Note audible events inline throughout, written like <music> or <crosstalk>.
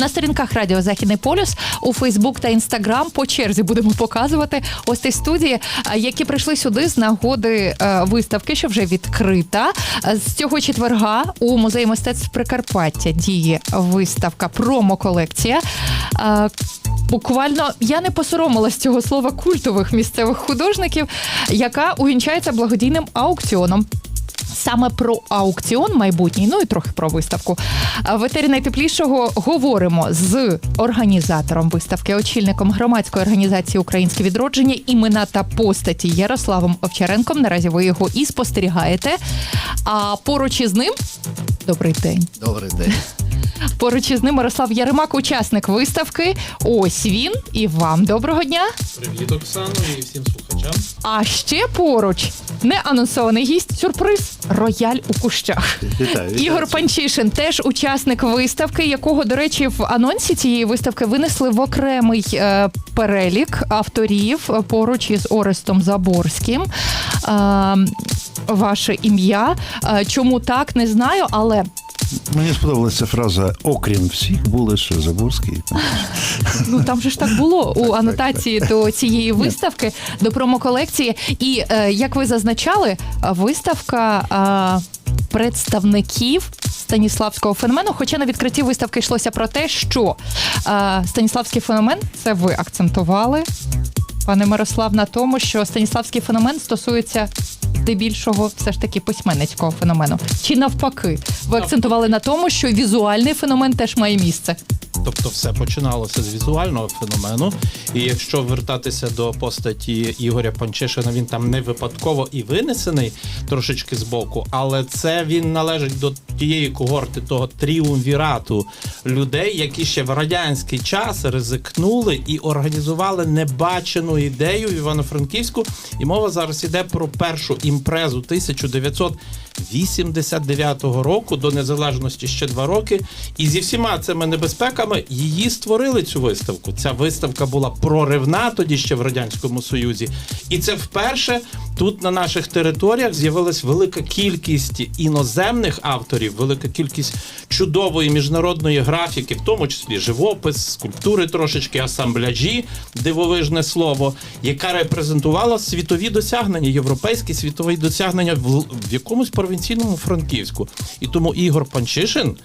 На сторінках Радіо Західний полюс у Фейсбук та Інстаграм по черзі будемо показувати гостей студії, е, які прийшли сюди з нагоди е, виставки, що вже відкрита. Е, З цього четверга у музеї мистецтв Прикарпаття діє виставка промо-колекція. Буквально я не посоромилась цього слова культових місцевих художників, яка увінчається благодійним аукціоном. Саме про аукціон майбутній, ну і трохи про виставку. А В етері найтеплішого говоримо з організатором виставки, очільником громадської організації Українське відродження імена та постаті Ярославом Овчаренком. Наразі ви його і спостерігаєте. А поруч із ним добрий день. Добрий день. <laughs> Поруч із ним Мирослав Яремак, учасник виставки. Ось він. І вам доброго дня. Привіт, Оксано, і всім слухачам. А ще поруч не анонсований гість, сюрприз рояль у кущах. Вітаю. Ігор Панчишин теж учасник виставки, якого, до речі, в анонсі цієї виставки винесли в окремий е, перелік авторів е, поруч із Орестом Заборським. Е, ваше ім'я. Е, чому так, не знаю, але Мені сподобалася фраза окрім всіх були ще Заборський. Ну там же ж так було у анотації до цієї виставки, до промоколекції. І е, як ви зазначали, виставка е, представників станіславського феномену. Хоча на відкритті виставки йшлося про те, що е, станіславський феномен це ви акцентували, пане Мирослав, на тому, що станіславський феномен стосується. Здебільшого все ж таки письменницького феномену. Чи навпаки, ви акцентували на тому, що візуальний феномен теж має місце. Тобто, все починалося з візуального феномену. І якщо вертатися до постаті Ігоря Панчишина, він там не випадково і винесений трошечки збоку, але це він належить до тієї когорти, того тріумвірату людей, які ще в радянський час ризикнули і організували небачену ідею в Івано-Франківську. І мова зараз іде про першу імпрезу 1989 року до незалежності ще два роки. І зі всіма цими небезпеками її створили цю виставку. Ця виставка була проривна тоді ще в радянському союзі, і це вперше тут на наших територіях з'явилась велика кількість іноземних авторів, велика кількість чудової міжнародної графіки, в тому числі живопис, скульптури трошечки, асамбляжі, дивовижне слово, яка репрезентувала світові досягнення, європейські світові досягнення в, в якомусь провінційному Франківську. І тому Ігор Панчишин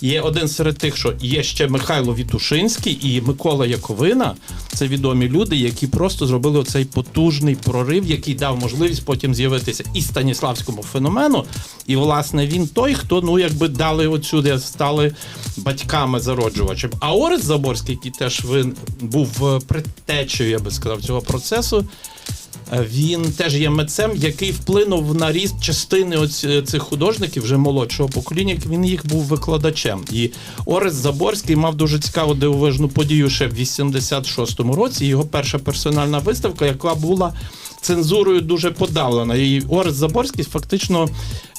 є один серед тих, що є ще Михайло Вітушинський і Микола Яковина. Це відомі люди, які просто зробили оцей потужний прорив, який дав можливість потім з'явитися і станіславському феномену. І власне він той, хто ну якби дали оцюди, стали батьками зароджувачем. А Орест Заборський, який теж вин був е, предтечею, я би сказав, цього процесу. Е, Він теж є митцем, який вплинув на ріст частини е, цих художників вже молодшого покоління. Він їх був викладачем. І Орес Заборський мав дуже цікаву дивовижну подію ще в 86-му році. Його перша персональна виставка, яка була цензурою дуже подавлена. І Орест Заборський фактично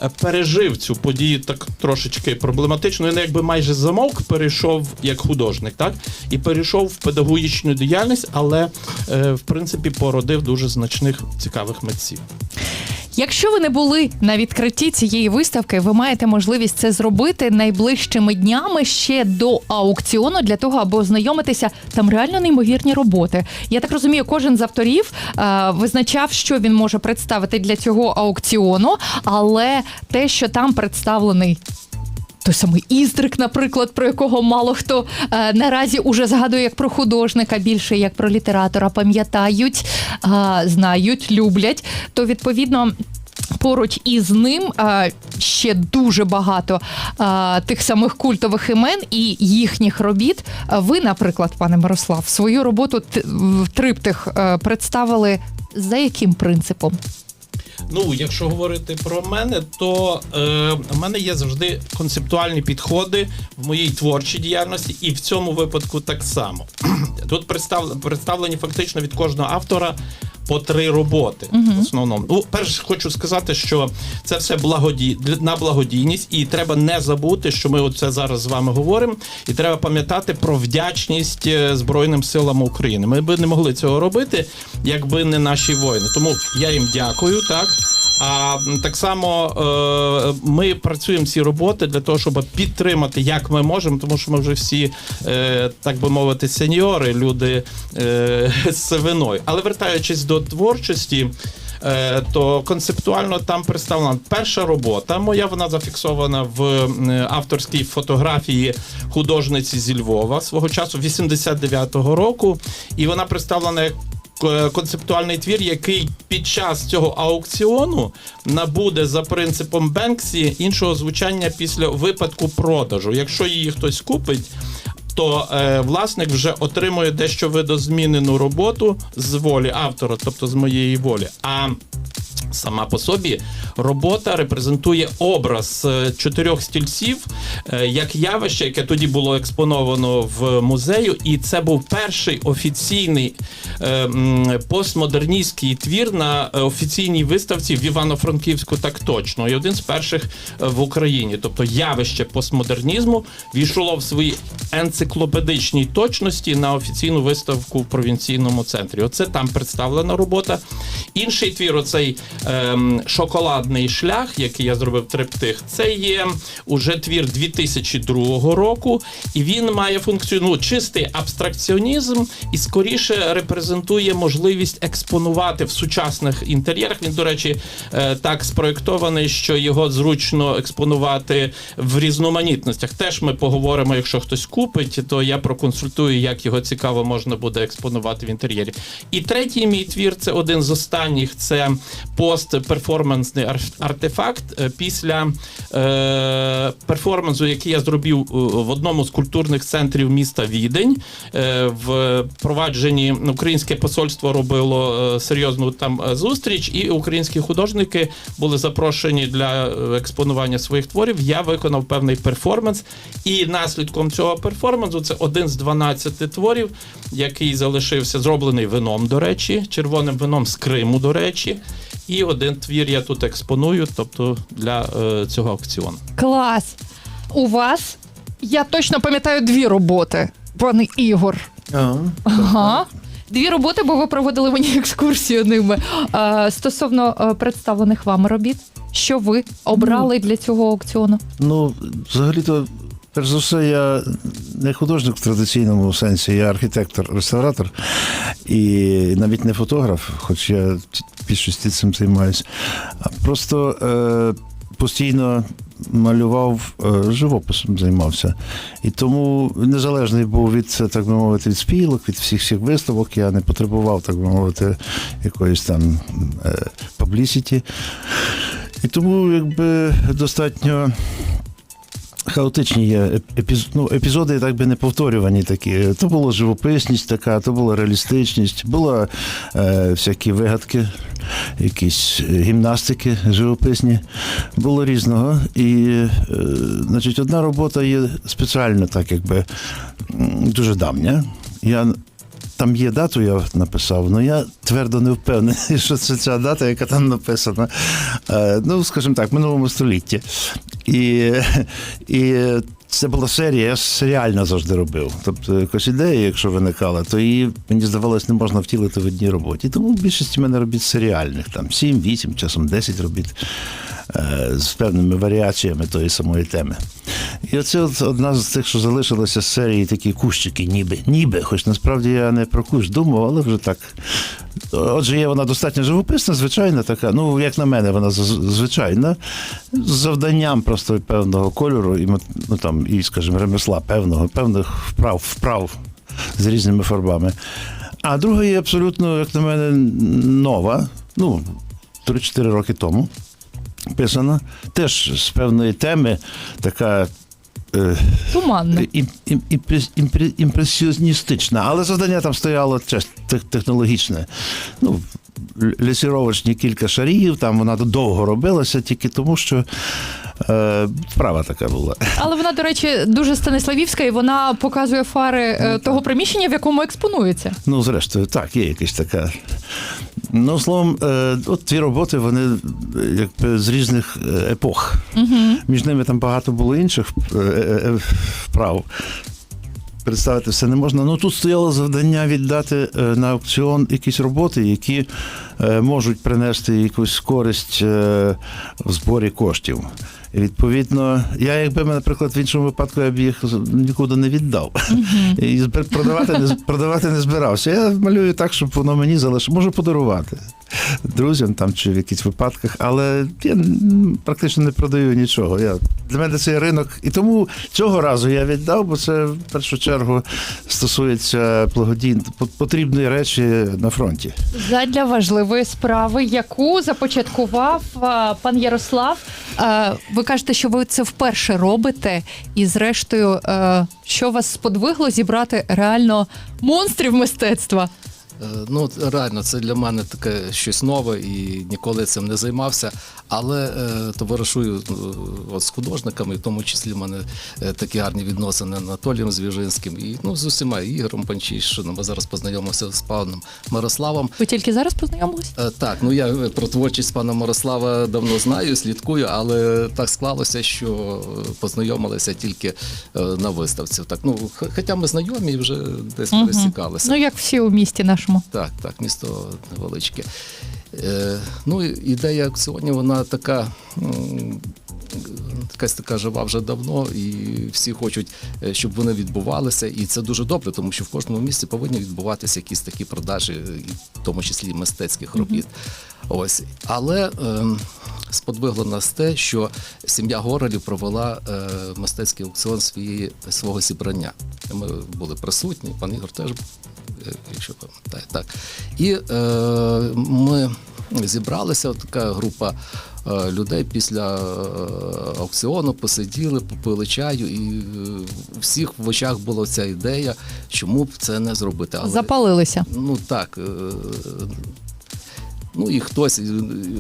е, пережив цю подію так трошечки проблематично. Він якби майже замовк, перейшов як художник, так і перейшов в педагогічну діяльність, але е, в принципі породив дуже значних цікавих митців. Якщо ви не були на відкритті цієї виставки, ви маєте можливість це зробити найближчими днями ще до аукціону для того, аби ознайомитися. Там реально неймовірні роботи. Я так розумію, кожен з авторів е, визначав, що він може представити для цього аукціону, але те, що там представлений. Той самий Іздрик, наприклад, про якого мало хто е, наразі уже згадує як про художника, більше як про літератора, пам'ятають, е, знають, люблять. То відповідно. Поруч із ним е, ще дуже багато е, тих самих культових імен і їхніх робіт. Ви, наприклад, пане Мирослав, свою роботу в триптих е, представили за яким принципом? Ну, якщо говорити про мене, то е, в мене є завжди концептуальні підходи в моїй творчій діяльності, і в цьому випадку так само. <clears throat> Тут представ, представлені фактично від кожного автора. По три роботи в основному. Ну, перш хочу сказати, що це все благоді... на благодійність, і треба не забути, що ми оце зараз з вами говоримо. І треба пам'ятати про вдячність е, Збройним силам України. Ми би не могли цього робити, якби не наші воїни. Тому я їм дякую, так. А так само е, ми працюємо ці роботи для того, щоб підтримати, як ми можемо, тому що ми вже всі, е, так би мовити, сеньори, люди е, <laughs> з сивиною. Але вертаючись до творчості. е, То концептуально там представлена перша робота моя, вона зафіксована в авторській фотографії художниці зі Львова свого часу, 89-го року, і вона представлена як концептуальний твір, який під час цього аукціону набуде за принципом Бенксі іншого звучання після випадку продажу. Якщо її хтось купить. То е, власник вже отримує дещо видозмінену роботу з волі автора, тобто з моєї волі. А Сама по собі робота репрезентує образ е, чотирьох стільців е, як явище, яке тоді було експоновано в музею, і це був перший офіційний е, постмодерністський твір на офіційній виставці в Івано-Франківську, так точно, і один з перших в Україні. Тобто явище постмодернізму війшло в своїй енциклопедичній точності на офіційну виставку в провінційному центрі. Оце там представлена робота. Інший твір, оцей ем, шоколадний шлях, який я зробив триптих, це є уже твір 2002 року, і він має функцію ну, чистий абстракціонізм і скоріше репрезентує можливість експонувати в сучасних інтер'єрах. Він, до речі, е, так спроєктований, що його зручно експонувати в різноманітностях. Теж ми поговоримо, якщо хтось купить, то я проконсультую, як його цікаво можна буде експонувати в інтер'єрі. І третій мій твір це один з останніх. Це постперформансний ар- артефакт е, після е, перформансу, який я зробив е, в одному з культурних центрів міста Відень. Е, в провадженні українське посольство робило е, серйозну там зустріч, і українські художники були запрошені для експонування своїх творів. Я виконав певний перформанс, і наслідком цього перформансу це один з 12 творів, який залишився зроблений вином, до речі, червоним вином з Криму, до речі. І один твір я тут експоную, тобто для е, цього аукціону. Клас. У вас я точно пам'ятаю дві роботи, пане Ігор. Ага. Дві роботи, бо ви проводили мені екскурсію ними. Е, стосовно е, представлених вами робіт, що ви обрали для цього аукціону? Ну, взагалі-то, перш за все, я не художник в традиційному сенсі, я архітектор-реставратор і навіть не фотограф, хоч я більшості цим займаюся. Просто е, постійно малював е, живописом займався. І тому незалежний був від, так би мовити, від спілок, від всіх всіх виставок. Я не потребував, так би мовити, якоїсь там е. І тому якби достатньо хаотичні є епіз... ну, епізоди, так би не повторювані такі. То була живописність така, то була реалістичність, була е, всякі вигадки, якісь гімнастики живописні. Було різного. І, е, значить, одна робота є спеціально так, якби дуже давня. Я там є дату, я написав, але я твердо не впевнений, що це ця дата, яка там написана. Е, Ну, скажімо так, в минулому столітті. І, і це була серія, я серіально завжди робив. Тобто, якась ідея, якщо виникала, то її, мені здавалось, не можна втілити в одній роботі. Тому в більшості в мене робіт серіальних, там 7, 8, часом 10 робіт з певними варіаціями тої самої теми. І оце от одна з тих, що залишилося з серії такі кущики, ніби, ніби, хоч насправді я не про кущ думав, але вже так. Отже, є вона достатньо живописна, звичайна така. Ну, як на мене, вона звичайна, з завданням просто певного кольору і, ну, там, і скажімо, ремесла певного, певних вправ, вправ з різними фарбами. А друга є абсолютно, як на мене, нова. Ну, 3-4 роки тому писана. Теж з певної теми, така. Е, імпре- імпресіоністична, але завдання там стояло технологічне. Ну, лісіровочні кілька шарів, там вона довго робилася, тільки тому, що е, справа така була. Але вона, до речі, дуже станиславівська, і вона показує фари е, того приміщення, в якому експонується. Ну, зрештою, так, є якась така. Ну, словом, е, от ті роботи, вони е, якби з різних епох. епох. Між ними там багато було інших е, е, е, вправ. представити все не можна. Ну тут стояло завдання віддати е, на аукціон якісь роботи, які е, можуть принести якусь користь е, в зборі коштів. І відповідно, я, якби, наприклад, в іншому випадку я б їх нікуди не віддав. І продавати не, продавати не збирався. Я малюю так, щоб воно мені залишилося. Можу подарувати друзям там чи в якихось випадках, але я практично не продаю нічого. Я, для мене це ринок. І тому цього разу я віддав, бо це в першу чергу стосується благодійної потрібної речі на фронті. Задля важливої справи, яку започаткував пан Ярослав. Ви кажете, що ви це вперше робите, і зрештою, що вас сподвигло зібрати реально монстрів мистецтва? Е, Ну, реально, це для мене таке щось нове і ніколи цим не займався. Але е, товаришую е, от з художниками, в тому числі в мене е, такі гарні відносини з Анатолієм Звіжинським і ну, з усіма і Ігорем Панчишином. Ми зараз познайомився з паном Мирославом. Ви тільки зараз познайомились? Е, Так, ну я е, про творчість пана Мирослава давно знаю, слідкую, але так склалося, що е, познайомилися тільки е, на виставці. Так, ну хоча ми знайомі і вже десь Мгм. пересікалися. Ну як всі у місті нашому. Так, так, місто невеличке. Е, ну, ідея аукціонів, вона така. Якась така жива вже давно, і всі хочуть, е, щоб вони відбувалися. І це дуже добре, тому що в кожному місті повинні відбуватися якісь такі продажі, в тому числі мистецьких робіт. Ось. Але ем, сподвигло нас те, що сім'я Горелів провела е, мистецький аукціон своєї, свого зібрання. Ми були присутні, пан Ігор теж е, якщо пам'ятаю, так. І е, ми зібралися, от така група е, людей після е, аукціону, посиділи, попили чаю, і е, у всіх в очах була ця ідея, чому б це не зробити. Але, Запалилися. Ну так. е, Ну і хтось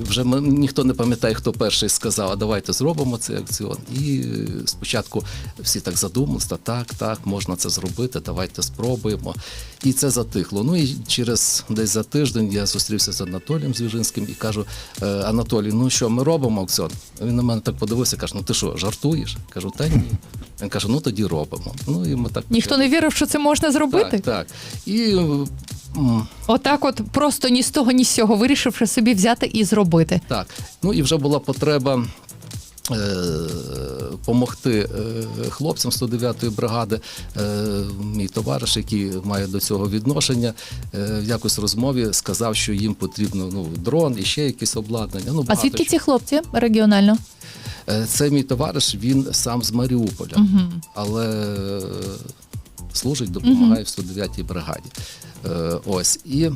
вже ніхто не пам'ятає, хто перший сказав, а давайте зробимо цей аукціон. І спочатку всі так задумалися, та так, так, можна це зробити, давайте спробуємо. І це затихло. Ну і через десь за тиждень я зустрівся з Анатолієм Звіжинським і кажу: «Е, Анатолій, ну що, ми робимо аукціон? Він на мене так подивився, каже: ну ти що, жартуєш? Кажу, та ні. Він каже, ну тоді робимо. Ну і ми так Ніхто не вірив, що це можна зробити. так, так. І Отак, от просто ні з того, ні з цього вирішивши собі взяти і зробити. Так, ну і вже була потреба. Помогти хлопцям 109-ї бригади, Е, мій товариш, який має до цього відношення, е, в якось розмові сказав, що їм потрібно ну, дрон і ще якісь обладнання. Ну, А звідки ці хлопці регіонально? Е, Це мій товариш, він сам з Маріуполя, Угу. але е, служить, допомагає в 109-й бригаді. Е, Ось і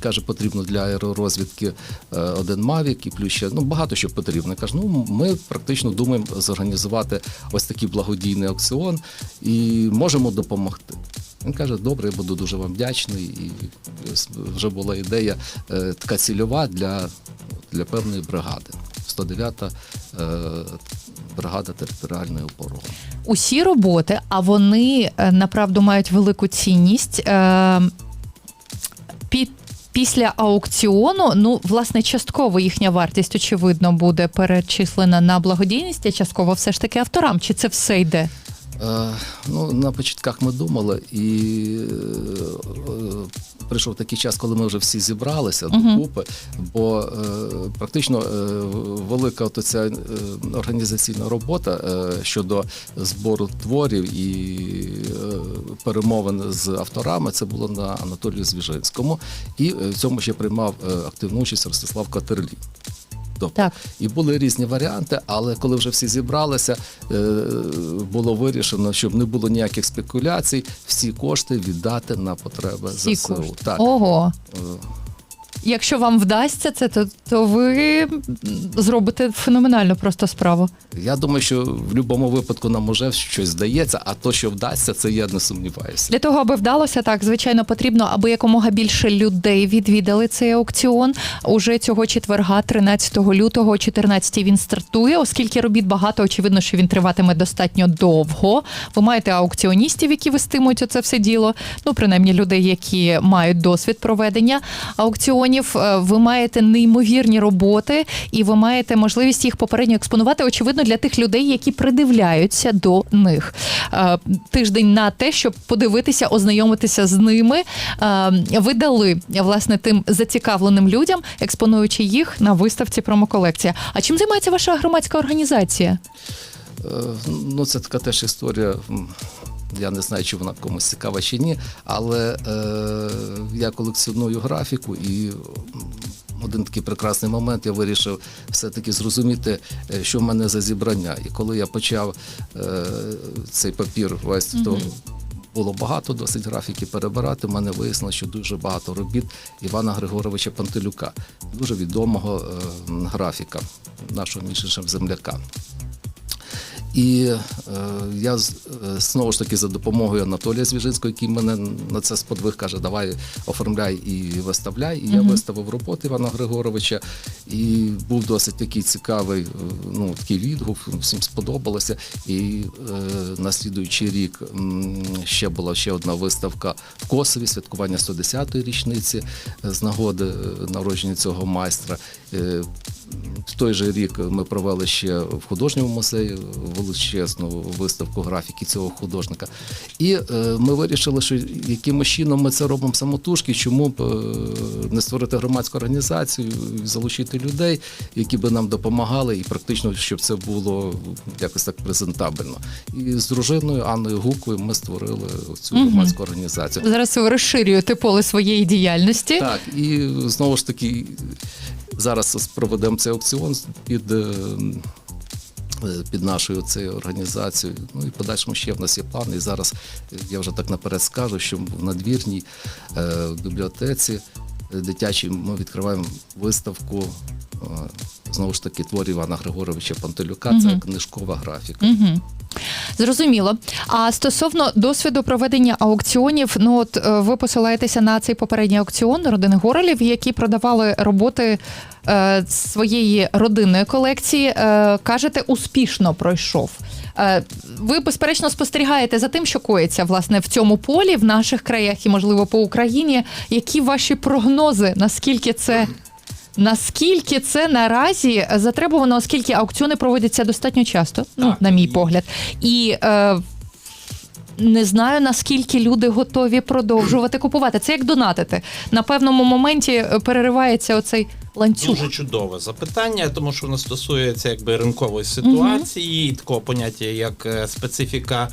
каже, потрібно для аеророзвідки е, один Мавік і плюс ще ну багато що потрібно. Каже, ну ми практично думаємо зорганізувати ось такий благодійний аукціон і можемо допомогти. Він каже, добре, я буду дуже вам вдячний. І вже була ідея е, така цільова для, для певної бригади. 109-та е, бригада територіальної оборони. Усі роботи, а вони направду мають велику цінність. Після аукціону, ну власне, частково їхня вартість, очевидно, буде перечислена на благодійність, а частково все ж таки авторам. Чи це все йде? Е, ну, на початках ми думали, і е, прийшов такий час, коли ми вже всі зібралися Мгм. докупи, бо е, практично е, велика от ця е, організаційна робота е, щодо збору творів і е, перемовин з авторами, це було на Анатолію Звіжинському. І е, в цьому ще приймав е, активну участь Ростислав Катерлі. Тобто, Так. і були різні варіанти, але коли вже всі зібралися, е, було вирішено, щоб не було ніяких спекуляцій, всі кошти віддати на потреби ЗСУ. Так. Ого. Якщо вам вдасться це, то, то ви зробите феноменальну просто справу. Я думаю, що в будь-якому випадку нам уже щось здається, а то, що вдасться, це я не сумніваюся. Для того, аби вдалося, так звичайно потрібно, аби якомога більше людей відвідали цей аукціон. Уже цього четверга, 13 лютого, о 14 він стартує, оскільки робіт багато, очевидно, що він триватиме достатньо довго. Ви маєте аукціоністів, які вестимуть оце все діло. Ну, принаймні, людей, які мають досвід проведення аукціонів. Аукціонів е, ви маєте неймовірні роботи, і ви маєте можливість їх попередньо експонувати. Очевидно, для тих людей, які придивляються до них. Е, Тиждень на те, щоб подивитися, ознайомитися з ними. Е, Ви дали власне тим зацікавленим людям, експонуючи їх на виставці промоколекція. А чим займається ваша громадська організація? Ну, це така теж історія. Я не знаю, чи вона комусь цікава чи ні, але е, я колекціоную графіку і. Один такий прекрасний момент я вирішив все-таки зрозуміти, е, що в мене за зібрання. І коли я почав е, цей папір вести, то було багато досить графіки перебирати. в мене вияснилося, що дуже багато робіт Івана Григоровича Пантелюка, дуже відомого е, графіка, нашого між іншим земляка. І е, я е, знову ж таки за допомогою Анатолія Звіжинського, який мене на це сподвиг каже, давай оформляй і виставляй. І я виставив роботи Івана Григоровича, і був досить такий цікавий, е, ну такий відгук, всім сподобалося. І е, на слідуючий рік ще була ще одна виставка в Косові, святкування 110-ї річниці е, з нагоди народження цього майстра. Е, в той же рік ми провели ще в художньому музеї величезну виставку графіки цього художника. І е, ми вирішили, що якимось чином ми це робимо самотужки, чому б е, не створити громадську організацію, залучити людей, які би нам допомагали, і практично, щоб це було якось так презентабельно. І з дружиною Анною Гукою ми створили цю громадську організацію. Зараз ви розширюєте поле своєї діяльності. Так, і знову ж таки, зараз проведемо цей аукціон під, е, під нашою цією організацією. Ну і подальшому ще в нас є плани. І зараз е, я вже так наперед скажу, що в надвірній е, бібліотеці е, дитячій ми відкриваємо виставку. е, Знову ж таки, творів Івана Григоровича Пантелюка, це книжкова графіка. Угу. Зрозуміло. А стосовно досвіду проведення аукціонів, ну от е, ви посилаєтеся на цей попередній аукціон родини Горелів, які продавали роботи е, своєї родинної колекції. Е, кажете, успішно пройшов. Е, ви безперечно спостерігаєте за тим, що коїться власне в цьому полі, в наших краях і, можливо, по Україні. Які ваші прогнози? Наскільки це? Наскільки це наразі затребувано, оскільки аукціони проводяться достатньо часто, ну на мій погляд, і е, не знаю наскільки люди готові продовжувати купувати. Це як донатити. На певному моменті переривається оцей ланцюг. Дуже чудове запитання, тому що воно стосується якби ринкової ситуації, і такого поняття як е, специфіка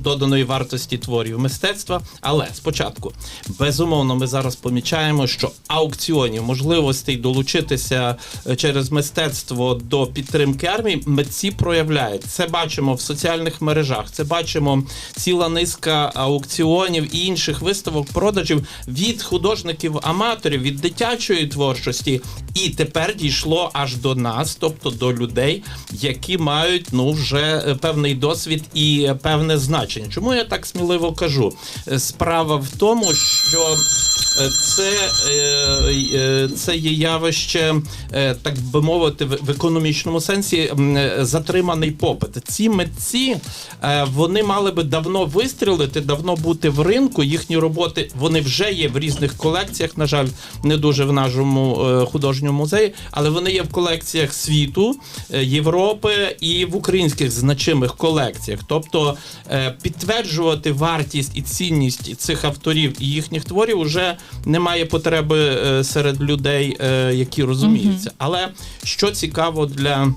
доданої вартості творів мистецтва. Але спочатку, безумовно, ми зараз помічаємо, що аукціонів можливостей долучитися е, через мистецтво до підтримки армії митці проявляють. Це бачимо в соціальних мережах. Це бачимо ціла низка аукціонів і інших виставок продажів від художників-аматорів, від дитячої творчості. І тепер дійшло аж до нас, тобто до людей, які мають ну вже е, певний досвід і е, певне значення. Чому я так сміливо кажу? Е, Справа в тому, що це, це є явище, так би мовити, в економічному сенсі затриманий попит. Ці митці вони мали би давно вистрілити, давно бути в ринку. Їхні роботи вони вже є в різних колекціях. На жаль, не дуже в нашому художньому музеї, але вони є в колекціях світу, е, Європи і в українських значимих колекціях. Тобто е, підтверджувати вартість і цінність цих авторів і їхніх творів вже немає потреби е, серед людей, які розуміються. Але що цікаво для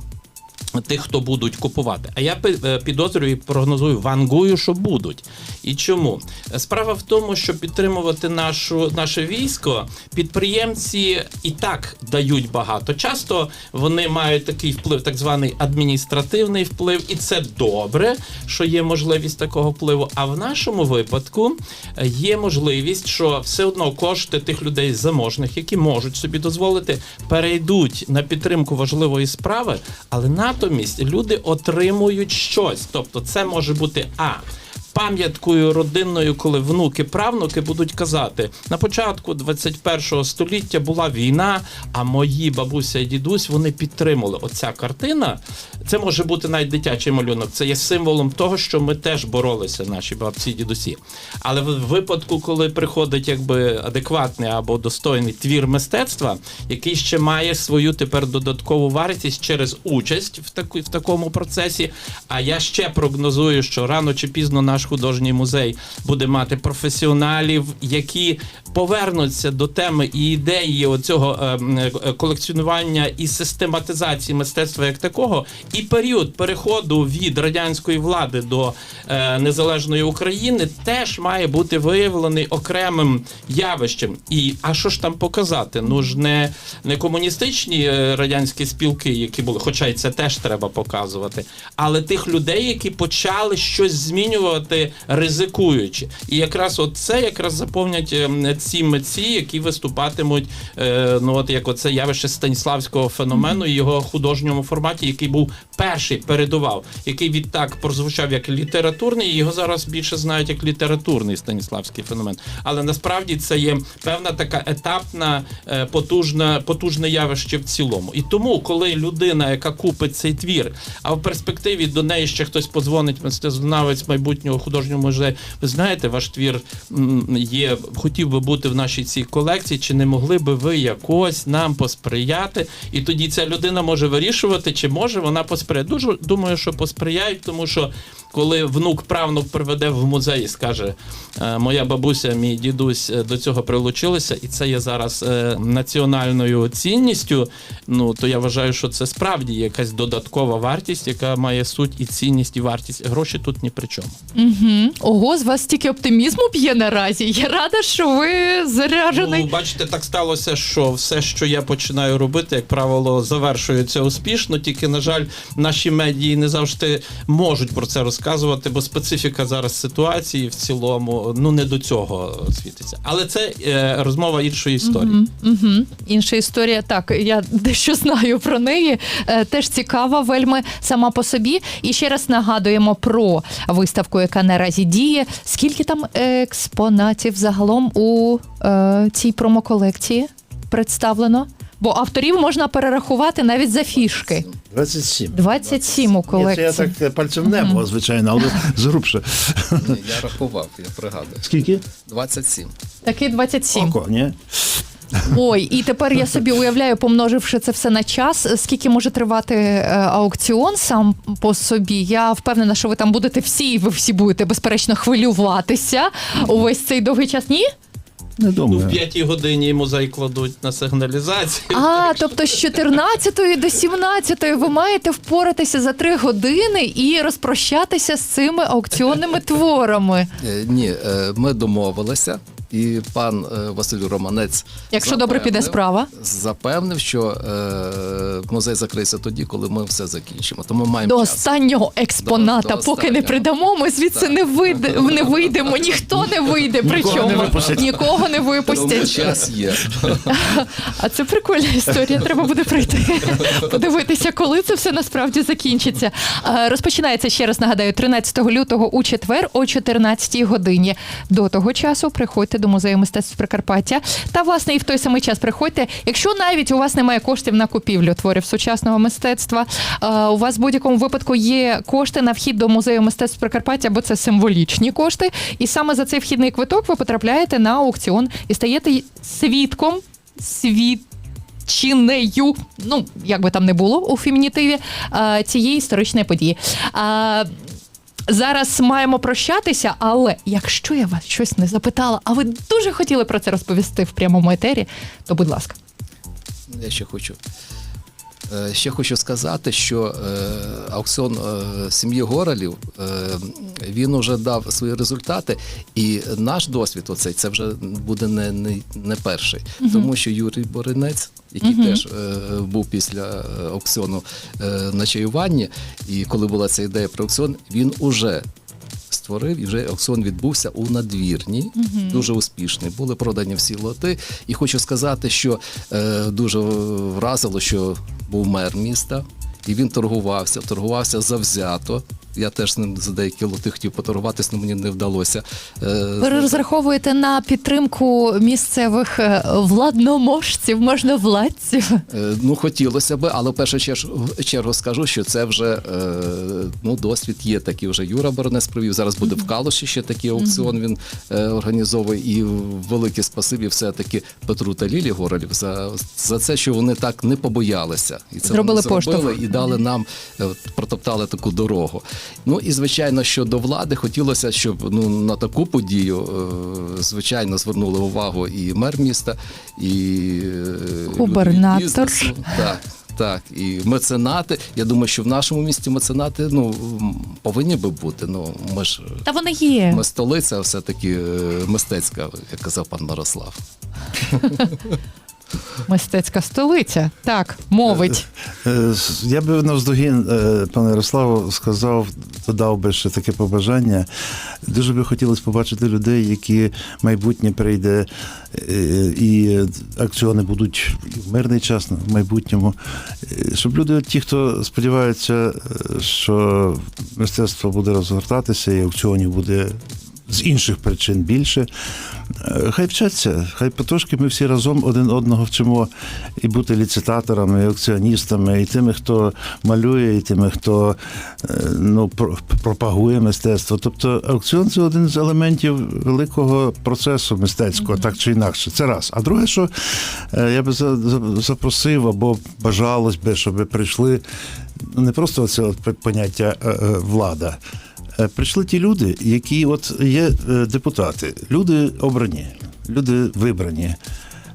тих, хто будуть купувати. А я е, підозрюю і прогнозую, вангую, що будуть. І чому? Справа в тому, що підтримувати нашу, наше військо підприємці і так дають багато. Часто вони мають такий вплив, так званий адміністративний вплив, і це добре, що є можливість такого впливу. А в нашому випадку е, є можливість, що все одно кошти тих людей заможних, які можуть собі дозволити, перейдуть на підтримку важливої справи, але натомість люди отримують щось. Тобто, це може бути а. Пам'яткою родинною, коли внуки, правнуки будуть казати: на початку 21-го століття була війна, а мої бабуся і дідусь вони підтримали. Оця картина. Це може бути навіть дитячий малюнок. Це є символом того, що ми теж боролися, наші бабці і дідусі. Але в випадку, коли приходить якби адекватний або достойний твір мистецтва, який ще має свою тепер додаткову вартість через участь в таку в такому процесі. А я ще прогнозую, що рано чи пізно наш художній музей буде мати професіоналів, які повернуться до теми і ідеї оцього е, е, колекціонування і систематизації мистецтва як такого, і період переходу від радянської влади до е, незалежної України теж має бути виявлений окремим явищем. І а що ж там показати? Ну ж не, не комуністичні радянські спілки, які були, хоча й це теж треба показувати, але тих людей, які почали щось змінювати, ризикуючи. І якраз от це якраз заповнять е, ці митці, які виступатимуть, е, ну от як оце явище станіславського феномену і його художньому форматі, який був перший передував, який відтак прозвучав як літературний, і його зараз більше знають як літературний станіславський феномен. Але насправді це є певна така етапна, е, потужна, потужне явище в цілому. І тому, коли людина, яка купить цей твір, а в перспективі до неї ще хтось подзвонить, мистецтвознавець майбутнього художнього музею, ви знаєте, ваш твір є, хотів би бути в нашій цій колекції, чи не могли би ви якось нам посприяти? І тоді ця людина може вирішувати, чи може вона посприяти. Дуже думаю, що посприяють, тому що коли внук правнук приведе в музей і скаже, «Е, моя бабуся, мій дідусь е, до цього прилучилися, і це є зараз е, національною цінністю. Ну то я вважаю, що це справді якась додаткова вартість, яка має суть і цінність, і вартість. Гроші тут ні при чому. Угу. Ого, з вас стільки оптимізму п'є наразі. Я рада, що ви заряджений. Ну, бачите, так сталося, що все, що я починаю робити, як правило, завершується успішно. Тільки, на жаль, наші медії не завжди можуть про це розказувати, бо специфіка зараз ситуації в цілому ну не до цього світиться. Але це е, розмова іншої історії. Угу. Інша історія. Так, я дещо знаю про неї. Е, теж цікава, вельми сама по собі. І ще раз нагадуємо про виставку, яка наразі діє. Скільки там експонатів загалом у е, цій промоколекції представлено? Бо авторів можна перерахувати навіть за фішки. 27. 27 у Ні, це я так е, пальцем небо, звичайно, але <laughs> згрубше. Ні, я рахував, я пригадую. Скільки? 27. Таки 27. Око, ні? Ой, і тепер я собі уявляю, помноживши це все на час, скільки може тривати е, аукціон сам по собі. Я впевнена, що ви там будете всі, і ви всі будете безперечно хвилюватися увесь цей довгий час. Ні? Не Ну, думаю. в п'ятій годині музей кладуть на сигналізацію. А, тобто з 14 до 17 ви маєте впоратися за три години і розпрощатися з цими аукціонними творами. Е, Ні, е, ми домовилися, і пан е, Василь Романець. Якщо добре піде справа. Запевнив, що е, музей закриється тоді, коли ми все закінчимо. Тому маємо До час. останнього експоната, До- до поки не придамо, ми звідси Так. не вийде, <laughs> не вийдемо, ніхто не вийде. Причому нікого не випустять. час є. <laughs> А це прикольна історія. Треба буде прийти <laughs> подивитися, коли це все насправді закінчиться. Розпочинається ще раз нагадаю, 13 лютого у четвер о 14 годині. До того часу приходьте до музею мистецтв Прикарпаття. Та власне і в той самий час приходьте. Якщо навіть у вас немає коштів на купівлю творів сучасного мистецтва, е, у вас в будь-якому випадку є кошти на вхід до музею мистецтв Прикарпаття, бо це символічні кошти. І саме за цей вхідний квиток ви потрапляєте на аукціон і стаєте свідком світ. Чинею, ну як би там не було у фемінітиві е, цієї історичної події. Зараз маємо прощатися, але якщо я вас щось не запитала, а ви дуже хотіли про це розповісти в прямому етері, то будь ласка. Я ще хочу. Е, Ще хочу сказати, що е, аукціон е, сім'ї Горалів він вже дав свої результати, і наш досвід оцей це вже буде не, не, не перший, тому що Юрій Боринець, який теж е, був після аукціону на чаюванні, і коли була ця ідея про аукціон, він уже створив і вже аукціон відбувся у надвірні, дуже успішний. Були продані всі лоти. І хочу сказати, що е, дуже вразило, що був мер міста, і він торгувався, торгувався завзято. Я теж з ним за деякі лоти хотів поторгуватись, але мені не вдалося. Е, Ви розраховуєте на підтримку місцевих е, владноможців, можновладців? Е, Ну, хотілося би, але в першу чергу, скажу, що це вже е, ну, досвід є такий. Вже Юра Баранець провів. Зараз буде в Калуші ще такий аукціон. Він організовує. І велике спасибі все-таки Петру та Лілі Горелів за, за це, що вони так не побоялися. І це Зробили зробили поштовх. і дали нам протоптали таку дорогу. Ну і звичайно, що до влади хотілося, щоб ну на таку подію, е, звичайно, звернули увагу і мер міста, і е, Губернатор. бізнесу. Так. Так, і меценати. Я думаю, що в нашому місті меценати ну повинні би бути. Ну ми ж Та вони є. ми столиця, все таки мистецька, як казав пан Мирослав. <laughs> Мистецька столиця. Так, мовить. Е, Я би навздогін, е, пане Ярославу, сказав, додав би ще таке побажання. Дуже би хотілося побачити людей, які майбутнє прийде, е, і акціони будуть в мирний час в майбутньому. Е, Щоб люди, ті, хто сподіваються, е, що мистецтво буде розгортатися, і аукціонів буде. З інших причин більше. Е, Хай вчаться, хай потрошки ми всі разом один одного вчимо і бути ліцитаторами, і аукціоністами, і тими, хто малює, і тими, хто е, ну, пропагує мистецтво. Тобто аукціон це один з елементів великого процесу мистецького, так чи інакше. Це раз. А друге, що е, я би за- за- запросив або бажалось би, щоб прийшли ну, не просто це поняття влада. Е, Прийшли ті люди, які от є е, депутати, люди обрані, люди вибрані.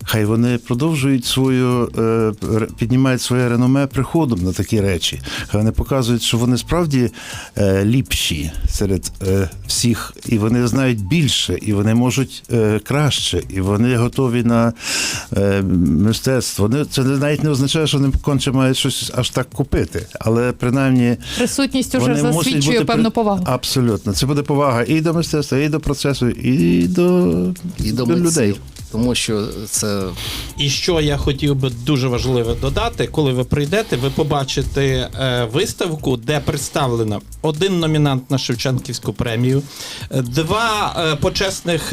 Хай вони продовжують свою е, піднімають своє реноме приходом на такі речі. Хай вони показують, що вони справді е, ліпші серед е, всіх, і вони знають більше, і вони можуть краще, і вони готові на мистецтво. Це навіть не означає, що вони конче мають щось аж так купити, але принаймні Присутність уже засвідчує бути певну повагу. Абсолютно. Це буде повага і до мистецтва, і до процесу, і до, І до людей. Тому що це І що я хотів би дуже важливо додати, коли ви прийдете, ви побачите е, виставку, де представлено один номінант на Шевченківську премію, е, два е, почесних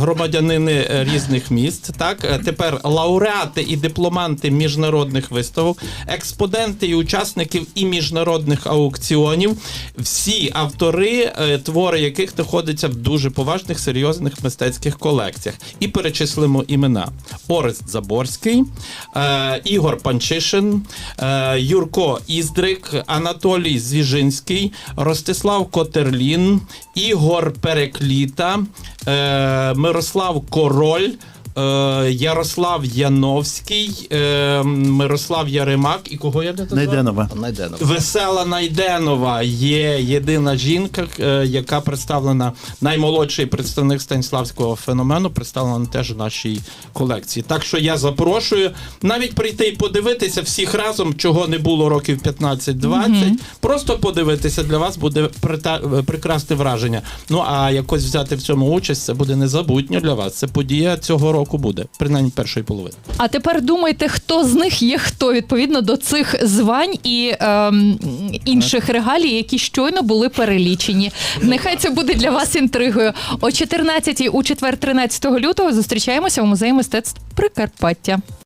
громадянини різних міст. Так тепер лауреати і дипломанти міжнародних виставок, експоненти і учасників і міжнародних аукціонів, всі автори, твори яких знаходяться в дуже поважних серйозних мистецьких колекціях. І перечислимо імена: Орест Заборський, е, Ігор Панчишин, е, Юрко Іздрик, Анатолій Звіжинський, Ростислав Котерлін, Ігор Перекліта, е, Мирослав Король. Е, Ярослав Яновський, е, Мирослав Яремак і кого я не назвав? Найденова. найдено. Весела Найденова є єдина жінка, е, яка представлена наймолодший представник станіславського феномену, представлена теж в нашій колекції. Так що я запрошую навіть прийти і подивитися всіх разом, чого не було років 15-20. Просто подивитися для вас буде прита- прекрасне враження. Ну а якось взяти в цьому участь, це буде незабутньо для вас. Це подія цього року буде, принаймні першої половини. А тепер думайте, хто з них є хто відповідно до цих звань і ем, інших регалій, які щойно були перелічені. Нехай це буде для вас інтригою. О 14 у четвер, 13 лютого, зустрічаємося у музеї мистецтв Прикарпаття.